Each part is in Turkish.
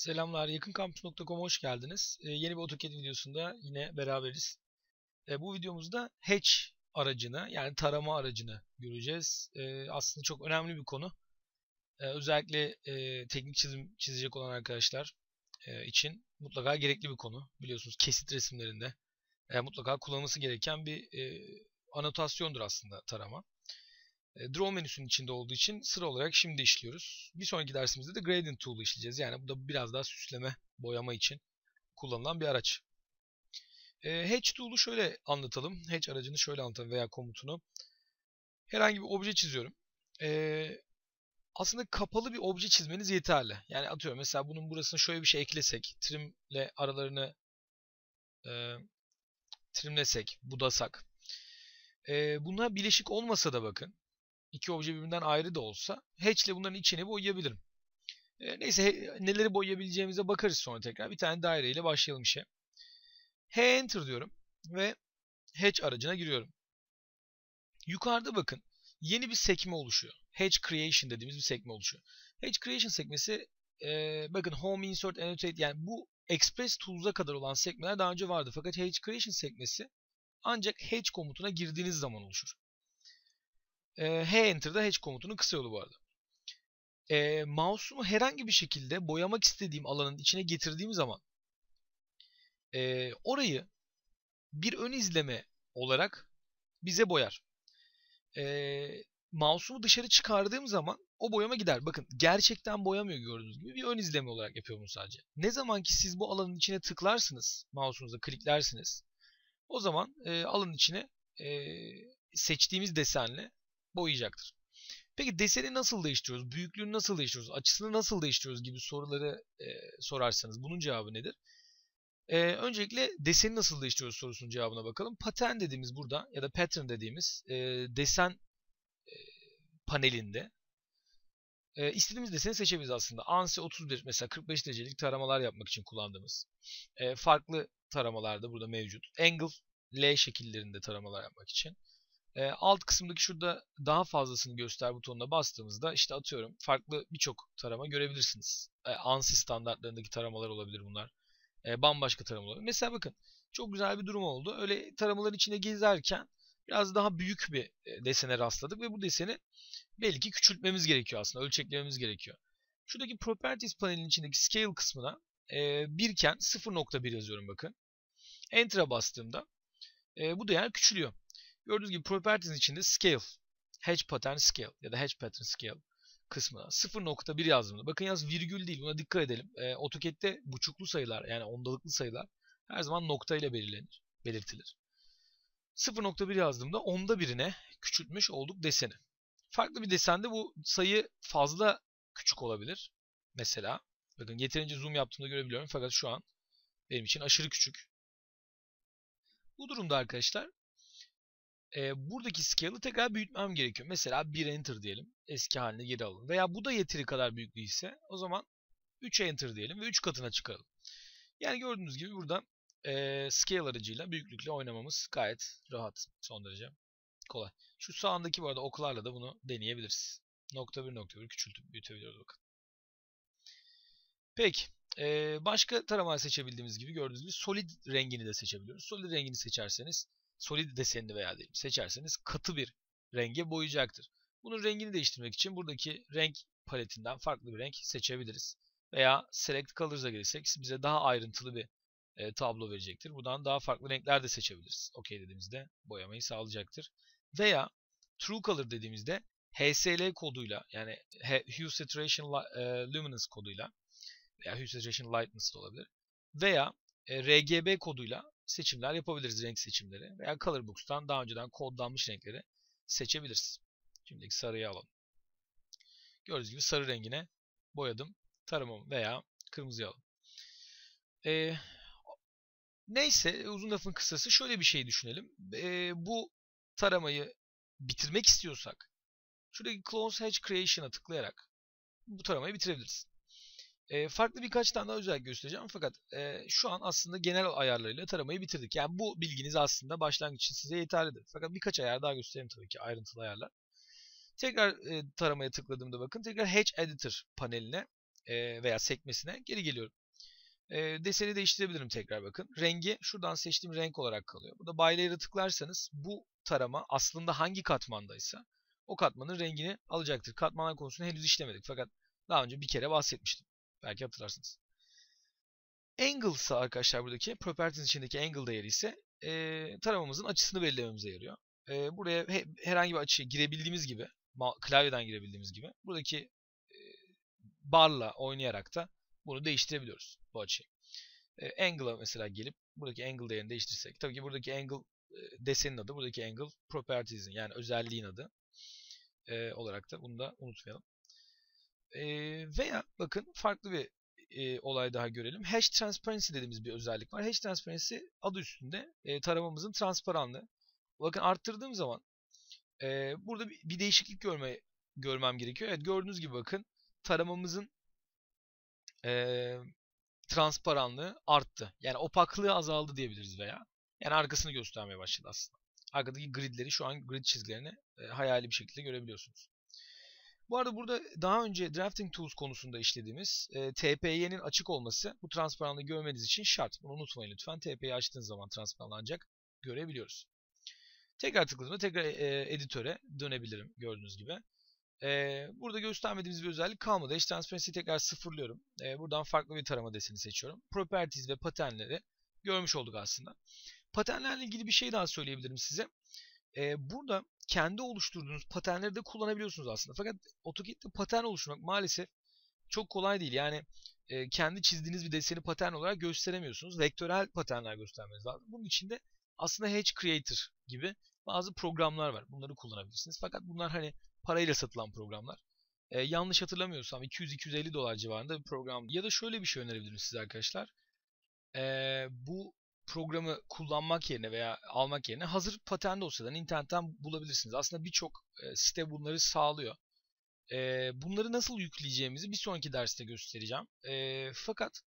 Selamlar, yakınkampüs.com'a hoş geldiniz. Ee, yeni bir AutoCAD videosunda yine beraberiz. Ee, bu videomuzda hatch aracını yani tarama aracını göreceğiz. Ee, aslında çok önemli bir konu. Ee, özellikle e, teknik çizim çizecek olan arkadaşlar e, için mutlaka gerekli bir konu. Biliyorsunuz kesit resimlerinde e, mutlaka kullanılması gereken bir e, anotasyondur aslında tarama. E, Draw menüsünün içinde olduğu için sıra olarak şimdi işliyoruz. Bir sonraki dersimizde de Gradient Tool'u işleyeceğiz. Yani bu da biraz daha süsleme, boyama için kullanılan bir araç. E, Hatch Tool'u şöyle anlatalım. Hatch aracını şöyle anlatalım veya komutunu. Herhangi bir obje çiziyorum. E, aslında kapalı bir obje çizmeniz yeterli. Yani atıyorum mesela bunun burasına şöyle bir şey eklesek, trimle aralarını e, trimlesek, budasak. E, bunlar bileşik olmasa da bakın iki obje birbirinden ayrı da olsa hatch ile bunların içini boyayabilirim. E, neyse neleri boyayabileceğimize bakarız sonra tekrar. Bir tane daire ile başlayalım işe. H enter diyorum ve hatch aracına giriyorum. Yukarıda bakın yeni bir sekme oluşuyor. Hatch creation dediğimiz bir sekme oluşuyor. Hatch creation sekmesi e, bakın home insert annotate yani bu express tools'a kadar olan sekmeler daha önce vardı. Fakat hatch creation sekmesi ancak hatch komutuna girdiğiniz zaman oluşur. E, H enter'da hatch komutunun kısa yolu bu arada. E, mouse'umu herhangi bir şekilde boyamak istediğim alanın içine getirdiğim zaman e, orayı bir ön izleme olarak bize boyar. E, mouse'umu dışarı çıkardığım zaman o boyama gider. Bakın gerçekten boyamıyor gördüğünüz gibi. Bir ön izleme olarak yapıyor bunu sadece. Ne zaman ki siz bu alanın içine tıklarsınız, mouse'unuza kliklersiniz. O zaman e, alanın içine e, seçtiğimiz desenle boyayacaktır. Peki deseni nasıl değiştiriyoruz? Büyüklüğünü nasıl değiştiriyoruz? Açısını nasıl değiştiriyoruz gibi soruları e, sorarsanız bunun cevabı nedir? E, öncelikle deseni nasıl değiştiriyoruz sorusunun cevabına bakalım. Pattern dediğimiz burada ya da pattern dediğimiz e, desen e, panelinde e, istediğimiz deseni seçebiliriz aslında. ANSI 31 mesela 45 derecelik taramalar yapmak için kullandığımız e, farklı taramalar da burada mevcut. Angle L şekillerinde taramalar yapmak için. E, alt kısımdaki şurada daha fazlasını göster butonuna bastığımızda işte atıyorum farklı birçok tarama görebilirsiniz. E, ANSI standartlarındaki taramalar olabilir bunlar. E, bambaşka taramalar. Mesela bakın çok güzel bir durum oldu. Öyle taramaların içinde gezerken biraz daha büyük bir e, desene rastladık ve bu deseni belki küçültmemiz gerekiyor aslında. Ölçeklememiz gerekiyor. Şuradaki Properties panelinin içindeki Scale kısmına e, birken 0.1 yazıyorum bakın. Enter'a bastığımda e, bu değer küçülüyor. Gördüğünüz gibi Properties'in içinde Scale, Hatch Pattern Scale ya da Hatch Pattern Scale kısmına 0.1 yazdığımda bakın yaz virgül değil buna dikkat edelim. E, AutoCAD'de buçuklu sayılar yani ondalıklı sayılar her zaman nokta ile belirlenir, belirtilir. 0.1 yazdığımda onda birine küçültmüş olduk deseni. Farklı bir desende bu sayı fazla küçük olabilir. Mesela bakın yeterince zoom yaptığımda görebiliyorum fakat şu an benim için aşırı küçük. Bu durumda arkadaşlar e, buradaki scale'ı tekrar büyütmem gerekiyor. Mesela 1 enter diyelim. Eski haline geri alın. Veya bu da yeteri kadar büyük değilse o zaman 3 enter diyelim ve 3 katına çıkaralım. Yani gördüğünüz gibi burada e, scale aracıyla büyüklükle oynamamız gayet rahat. Son derece kolay. Şu sağındaki bu arada oklarla da bunu deneyebiliriz. Nokta bir nokta bir küçültüp büyütebiliyoruz bakın. Peki. E, başka tarama seçebildiğimiz gibi gördüğünüz gibi solid rengini de seçebiliyoruz. Solid rengini seçerseniz solid desenini veya diyelim seçerseniz katı bir renge boyayacaktır. Bunun rengini değiştirmek için buradaki renk paletinden farklı bir renk seçebiliriz. Veya select colors'a gelirsek bize daha ayrıntılı bir e, tablo verecektir. Buradan daha farklı renkler de seçebiliriz. OK dediğimizde boyamayı sağlayacaktır. Veya true color dediğimizde HSL koduyla yani Hue Saturation e, Luminance koduyla veya Hue Saturation Lightness da olabilir. Veya e, RGB koduyla seçimler yapabiliriz renk seçimleri. Veya Colorbox'tan daha önceden kodlanmış renkleri seçebiliriz. Şimdiki sarıyı alalım. Gördüğünüz gibi sarı rengine boyadım. Taramam veya kırmızı alalım. Ee, neyse uzun lafın kısası şöyle bir şey düşünelim. Ee, bu taramayı bitirmek istiyorsak şuradaki Close Hatch Creation'a tıklayarak bu taramayı bitirebiliriz. E, farklı birkaç tane daha özellik göstereceğim fakat e, şu an aslında genel ayarlarıyla taramayı bitirdik. Yani bu bilginiz aslında başlangıç için size yeterlidir. Fakat birkaç ayar daha göstereyim tabii ki ayrıntılı ayarlar. Tekrar e, taramaya tıkladığımda bakın tekrar Hatch Editor paneline e, veya sekmesine geri geliyorum. E, deseni değiştirebilirim tekrar bakın. Rengi şuradan seçtiğim renk olarak kalıyor. Burada by layer'a tıklarsanız bu tarama aslında hangi katmandaysa o katmanın rengini alacaktır. Katmanlar konusunu henüz işlemedik fakat daha önce bir kere bahsetmiştim. Belki hatırlarsınız. Angle ise arkadaşlar buradaki properties içindeki angle değeri ise e, taramamızın açısını belirlememize yarıyor. E, buraya he, herhangi bir açıya girebildiğimiz gibi, klavyeden girebildiğimiz gibi buradaki e, barla oynayarak da bunu değiştirebiliyoruz bu açıyı. E, angle'a mesela gelip buradaki angle değerini değiştirsek. Tabii ki buradaki angle e, desenin adı, buradaki angle properties'in yani özelliğin adı e, olarak da bunu da unutmayalım. E, veya bakın farklı bir e, olay daha görelim. Hash transparency dediğimiz bir özellik var. Hash transparency adı üstünde e, taramamızın transparanlığı. Bakın arttırdığım zaman e, burada bir, bir değişiklik görme, görmem gerekiyor. Evet gördüğünüz gibi bakın taramamızın e, transparanlığı arttı. Yani opaklığı azaldı diyebiliriz veya. Yani arkasını göstermeye başladı aslında. Arkadaki gridleri şu an grid çizgilerini e, hayali bir şekilde görebiliyorsunuz. Bu arada burada daha önce Drafting Tools konusunda işlediğimiz e, TPY'nin açık olması bu transparanlığı görmeniz için şart. Bunu unutmayın lütfen. TP'yi açtığınız zaman transparanlığı ancak görebiliyoruz. Tekrar tıkladığımda tekrar e, editöre dönebilirim gördüğünüz gibi. E, burada göstermediğimiz bir özellik kalmadı. Edge Transparency'yi tekrar sıfırlıyorum. E, buradan farklı bir tarama deseni seçiyorum. Properties ve paternleri görmüş olduk aslında. Paternlerle ilgili bir şey daha söyleyebilirim size. E, burada kendi oluşturduğunuz paternleri de kullanabiliyorsunuz aslında. Fakat AutoCAD'de patern oluşturmak maalesef çok kolay değil. Yani e, kendi çizdiğiniz bir deseni patern olarak gösteremiyorsunuz. Vektörel paternler göstermeniz lazım. Bunun için de aslında Hedge Creator gibi bazı programlar var. Bunları kullanabilirsiniz. Fakat bunlar hani parayla satılan programlar. E, yanlış hatırlamıyorsam 200-250 dolar civarında bir program. Ya da şöyle bir şey önerebilirim size arkadaşlar. E, bu programı kullanmak yerine veya almak yerine hazır patern dosyalarını internetten bulabilirsiniz. Aslında birçok e, site bunları sağlıyor. E, bunları nasıl yükleyeceğimizi bir sonraki derste göstereceğim. E, fakat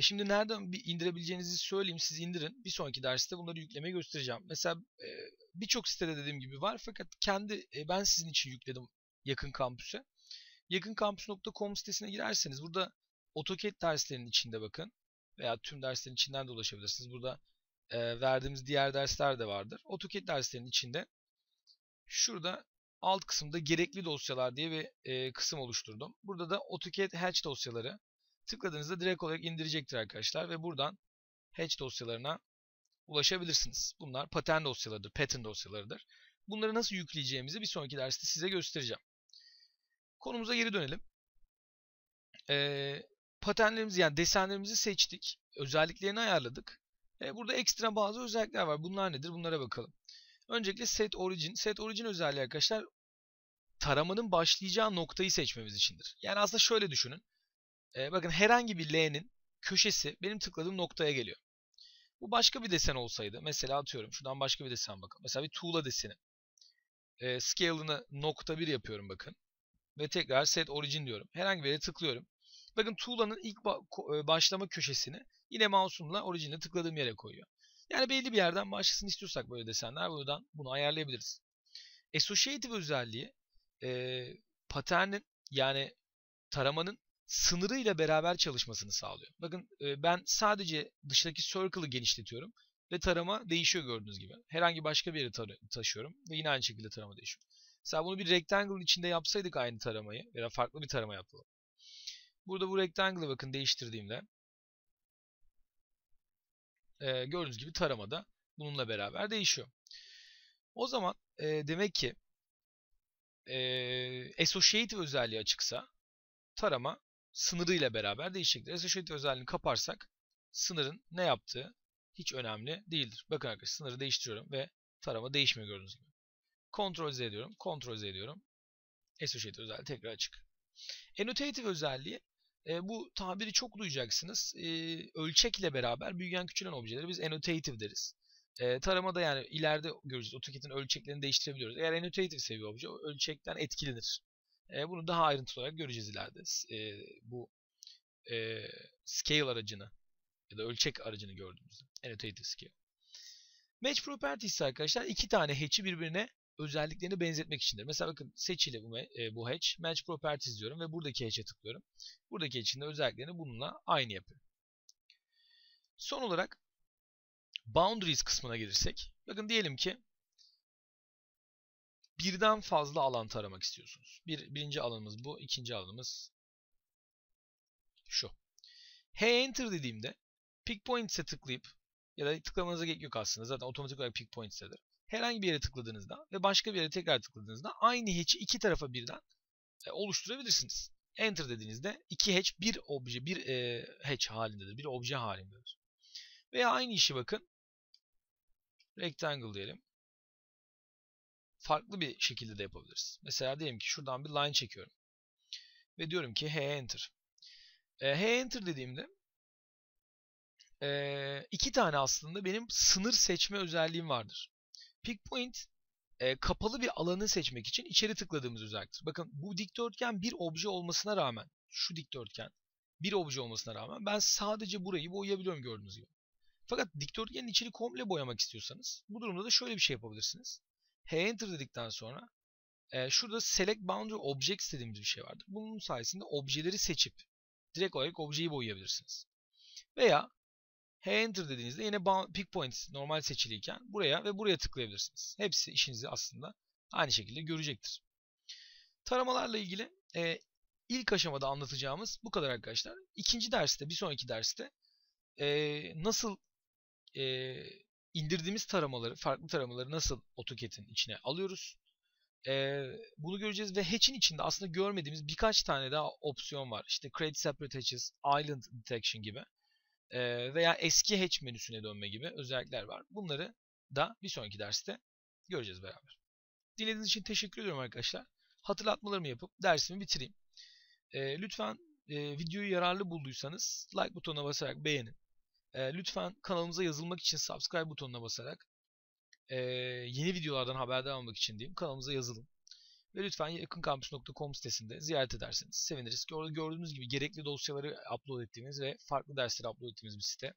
şimdi nereden indirebileceğinizi söyleyeyim. Siz indirin. Bir sonraki derste bunları yüklemeyi göstereceğim. Mesela birçok sitede dediğim gibi var. Fakat kendi ben sizin için yükledim yakın kampüse. Yakınkampüs.com sitesine girerseniz burada AutoCAD derslerinin içinde bakın veya tüm derslerin içinden de ulaşabilirsiniz. Burada e, verdiğimiz diğer dersler de vardır. AutoCAD derslerinin içinde şurada alt kısımda gerekli dosyalar diye bir e, kısım oluşturdum. Burada da AutoCAD Hatch dosyaları tıkladığınızda direkt olarak indirecektir arkadaşlar ve buradan Hatch dosyalarına ulaşabilirsiniz. Bunlar pattern dosyalarıdır, pattern dosyalarıdır. Bunları nasıl yükleyeceğimizi bir sonraki derste size göstereceğim. Konumuza geri dönelim. Ee, paternlerimizi yani desenlerimizi seçtik. Özelliklerini ayarladık. E, burada ekstra bazı özellikler var. Bunlar nedir? Bunlara bakalım. Öncelikle set origin. Set origin özelliği arkadaşlar taramanın başlayacağı noktayı seçmemiz içindir. Yani aslında şöyle düşünün. E, bakın herhangi bir L'nin köşesi benim tıkladığım noktaya geliyor. Bu başka bir desen olsaydı. Mesela atıyorum şuradan başka bir desen bakın. Mesela bir tuğla deseni. E, scale'ını nokta bir yapıyorum bakın. Ve tekrar set origin diyorum. Herhangi bir yere tıklıyorum. Bakın tuğlanın ilk e, başlama köşesini yine mouse'umla orijine tıkladığım yere koyuyor. Yani belli bir yerden başlasın istiyorsak böyle desenler buradan bunu ayarlayabiliriz. Associative özelliği e, paternin yani taramanın sınırı ile beraber çalışmasını sağlıyor. Bakın e, ben sadece dıştaki circle'ı genişletiyorum ve tarama değişiyor gördüğünüz gibi. Herhangi başka bir yere ta taşıyorum ve yine aynı şekilde tarama değişiyor. Mesela bunu bir rectangle'ın içinde yapsaydık aynı taramayı veya farklı bir tarama yapalım. Burada bu rectangle'ı bakın değiştirdiğimde e, gördüğünüz gibi taramada bununla beraber değişiyor. O zaman e, demek ki e, associative özelliği açıksa tarama sınırıyla beraber değişecektir. Associative özelliğini kaparsak sınırın ne yaptığı hiç önemli değildir. Bakın arkadaşlar sınırı değiştiriyorum ve tarama değişmiyor gördüğünüz gibi. Ctrl Z ediyorum. Ctrl Z ediyorum. Associative özelliği tekrar açık. Annotative özelliği e, bu tabiri çok duyacaksınız. E, ölçek ile beraber büyüyen küçülen objeleri biz annotative deriz. E, taramada yani ileride göreceğiz. AutoCAD'in ölçeklerini değiştirebiliyoruz. Eğer annotative seviye obje ölçekten etkilenir. E, bunu daha ayrıntılı olarak göreceğiz ileride. E, bu e, scale aracını ya da ölçek aracını gördüğümüzde. Annotative scale. Match properties arkadaşlar iki tane hatch'i birbirine özelliklerini benzetmek içindir. Mesela bakın seçili bu, e, bu hatch. Match properties diyorum ve buradaki hatch'e tıklıyorum. Buradaki hatch'in de özelliklerini bununla aynı yapıyor. Son olarak boundaries kısmına gelirsek. Bakın diyelim ki birden fazla alan taramak istiyorsunuz. Bir, birinci alanımız bu. ikinci alanımız şu. Hey enter dediğimde pick points'e tıklayıp ya da tıklamanıza gerek yok aslında. Zaten otomatik olarak pick points'edir. Herhangi bir yere tıkladığınızda ve başka bir yere tekrar tıkladığınızda aynı hatch'i iki tarafa birden e, oluşturabilirsiniz. Enter dediğinizde iki hatch bir obje, bir e, hatch halindedir. Bir obje halindedir. Veya aynı işi bakın. Rectangle diyelim. Farklı bir şekilde de yapabiliriz. Mesela diyelim ki şuradan bir line çekiyorum. Ve diyorum ki hey enter. E, hey enter dediğimde e, iki tane aslında benim sınır seçme özelliğim vardır. Pick point e, kapalı bir alanı seçmek için içeri tıkladığımız özelliktir. Bakın bu dikdörtgen bir obje olmasına rağmen, şu dikdörtgen bir obje olmasına rağmen ben sadece burayı boyayabiliyorum gördüğünüz gibi. Fakat dikdörtgenin içini komple boyamak istiyorsanız bu durumda da şöyle bir şey yapabilirsiniz. H enter dedikten sonra e, şurada select boundary objects dediğimiz bir şey vardır. Bunun sayesinde objeleri seçip direkt olarak objeyi boyayabilirsiniz. Veya H enter dediğinizde yine pick points normal seçiliyken buraya ve buraya tıklayabilirsiniz. Hepsi işinizi aslında aynı şekilde görecektir. Taramalarla ilgili e, ilk aşamada anlatacağımız bu kadar arkadaşlar. İkinci derste, bir sonraki derste e, nasıl e, indirdiğimiz taramaları, farklı taramaları nasıl AutoCAD'in içine alıyoruz. E, bunu göreceğiz ve hatch'in içinde aslında görmediğimiz birkaç tane daha opsiyon var. İşte Create Separate Hatches, Island Detection gibi veya eski hatch menüsüne dönme gibi özellikler var. Bunları da bir sonraki derste göreceğiz beraber. Dinlediğiniz için teşekkür ediyorum arkadaşlar. Hatırlatmalarımı yapıp dersimi bitireyim. Lütfen videoyu yararlı bulduysanız like butonuna basarak beğenin. Lütfen kanalımıza yazılmak için subscribe butonuna basarak yeni videolardan haberdar olmak için diyeyim kanalımıza yazılın. Ve lütfen yakınkampüs.com sitesinde ziyaret ederseniz seviniriz. Orada gördüğünüz gibi gerekli dosyaları upload ettiğimiz ve farklı dersleri upload ettiğimiz bir site.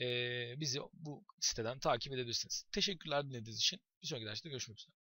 Ee, bizi bu siteden takip edebilirsiniz. Teşekkürler dinlediğiniz için. Bir sonraki derste görüşmek üzere.